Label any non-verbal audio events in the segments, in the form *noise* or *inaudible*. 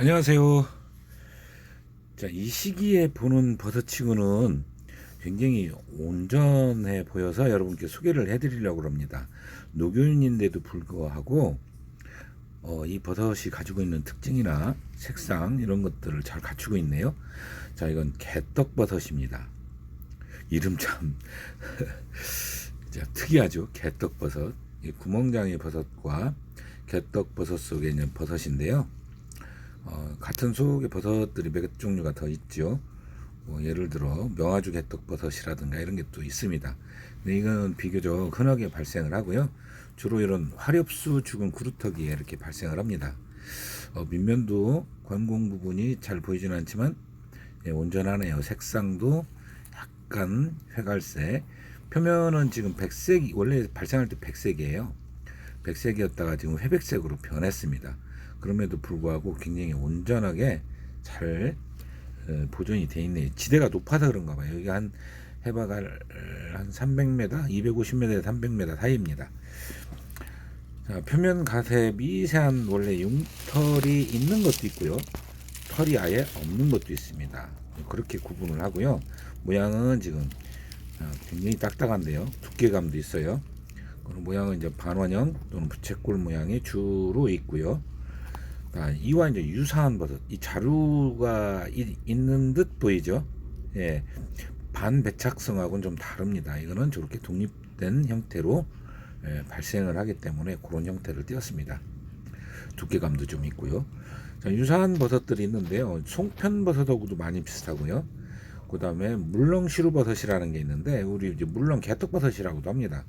안녕하세요. 자, 이 시기에 보는 버섯치고는 굉장히 온전해 보여서 여러분께 소개를 해드리려고 합니다. 녹균인데도 불구하고 어, 이 버섯이 가지고 있는 특징이나 색상 이런 것들을 잘 갖추고 있네요. 자, 이건 개떡버섯입니다. 이름 참 *laughs* 자, 특이하죠. 개떡버섯. 이 구멍장이 버섯과 개떡버섯 속에 있는 버섯인데요. 어, 같은 속의 버섯들이 몇 종류가 더 있죠. 뭐 예를 들어 명아주 개떡버섯이라든가 이런 게 또 있습니다. 근데 이건 비교적 흔하게 발생을 하고요. 주로 이런 화렵수 죽은 구루터기에 이렇게 발생을 합니다. 어, 밑면도 관공 부분이 잘 보이지는 않지만 예, 온전하네요. 색상도 약간 회갈색. 표면은 지금 백색이 원래 발생할 때 백색이에요. 백색이었다가 지금 회백색으로 변했습니다. 그럼에도 불구하고 굉장히 온전하게 잘 어, 보존이 돼 있네요. 지대가 높아서 그런가 봐요. 여기 한 해바가 한 300m, 250m에서 300m 사이입니다. 자, 표면 가세 미세한 원래 융털이 있는 것도 있고요. 털이 아예 없는 것도 있습니다. 그렇게 구분을 하고요. 모양은 지금 어, 굉장히 딱딱한데요. 두께감도 있어요. 모양은 이제 반원형 또는 부채꼴 모양이 주로 있고요. 아, 이와 이제 유사한 버섯, 이 자루가 이- 있는 듯 보이죠? 예, 반배착성하고는 좀 다릅니다. 이거는 저렇게 독립된 형태로 예, 발생을 하기 때문에 그런 형태를 띄었습니다. 두께감도 좀 있고요. 자, 유사한 버섯들이 있는데요. 송편버섯하고도 많이 비슷하고요. 그 다음에 물렁시루버섯이라는 게 있는데 우리 이제 물렁 개떡버섯이라고도 합니다.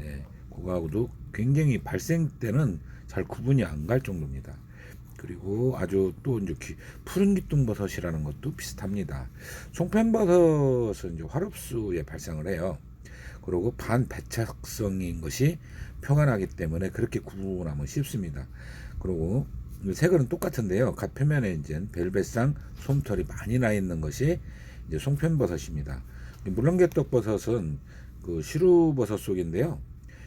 예, 그거하고도 굉장히 발생 때는 잘 구분이 안 갈 정도입니다. 그리고 아주 또 이제 귀- 푸른 기둥버섯이라는 것도 비슷합니다. 송편버섯은 이제 화릅수에 발생을 해요. 그리고 반배착성인 것이 나기 때문에 그렇게 구분하면 쉽습니다. 그리고 이 색은 똑같은데요. 각 표면에 이제 벨벳상 솜털이 많이 나 있는 것이 이제 송편버섯입니다. 이 물렁개떡버섯은 그 시루버섯 속인데요.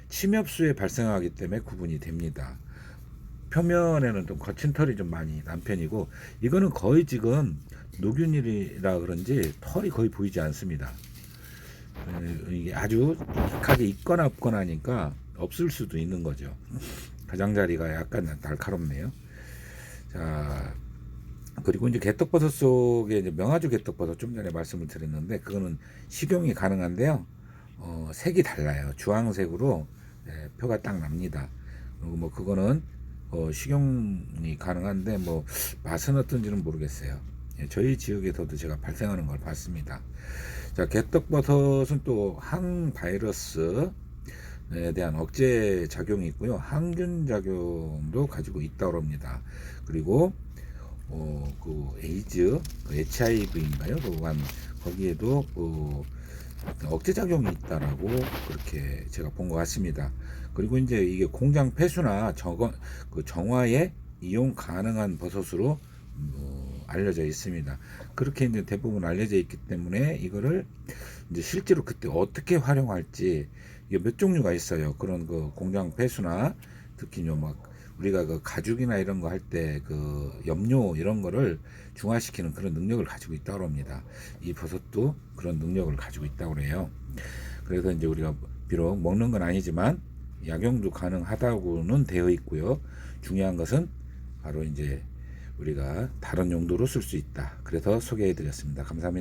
침엽수에 발생하기 때문에 구분이 됩니다. 표면에는 좀 거친 털이 좀 많이 난 편이고 이거는 거의 지금 녹균일이라 그런지 털이 거의 보이지 않습니다. 에, 이게 아주 익하게 있거나 없거나 하니까 없을 수도 있는 거죠. 가장자리가 약간 날카롭네요. 자 그리고 이제 개떡버섯 속에 이제 명아주 개떡버섯 좀 전에 말씀을 드렸는데 그거는 식용이 가능한데요. 어, 색이 달라요. 주황색으로 예, 표가 딱 납니다. 그리고 뭐 그거는 어, 식용이 가능한데 뭐 맛은 어떤지는 모르겠어요. 예, 저희 지역에서도 제가 발생하는 걸 봤습니다. 자, 개떡버섯은 또 항바이러스에 대한 억제 작용이 있고요. 항균 작용도 가지고 있다고 합니다. 그리고 어, 그 에이즈, 그 HIV인가요? 그한 거기에도 그 억제 작용이 있다라고 그렇게 제가 본 것 같습니다. 그리고 이제 이게 공장 폐수나 정어, 그 정화에 이용 가능한 버섯으로 어, 알려져 있습니다. 그렇게 이제 대부분 알려져 있기 때문에 이거를 이제 실제로 그때 어떻게 활용할지 이게 몇 종류가 있어요. 그런 그 공장 폐수나 특히 요막 우리가 그 가죽이나 이런 거 할 때 그 염료 이런 거를 중화시키는 그런 능력을 가지고 있다고 합니다. 이 버섯도 그런 능력을 가지고 있다고 그래요. 그래서 이제 우리가 비록 먹는 건 아니지만 약용도 가능하다고는 되어 있고요. 중요한 것은 바로 이제 우리가 다른 용도로 쓸 수 있다. 그래서 소개해 드렸습니다. 감사합니다.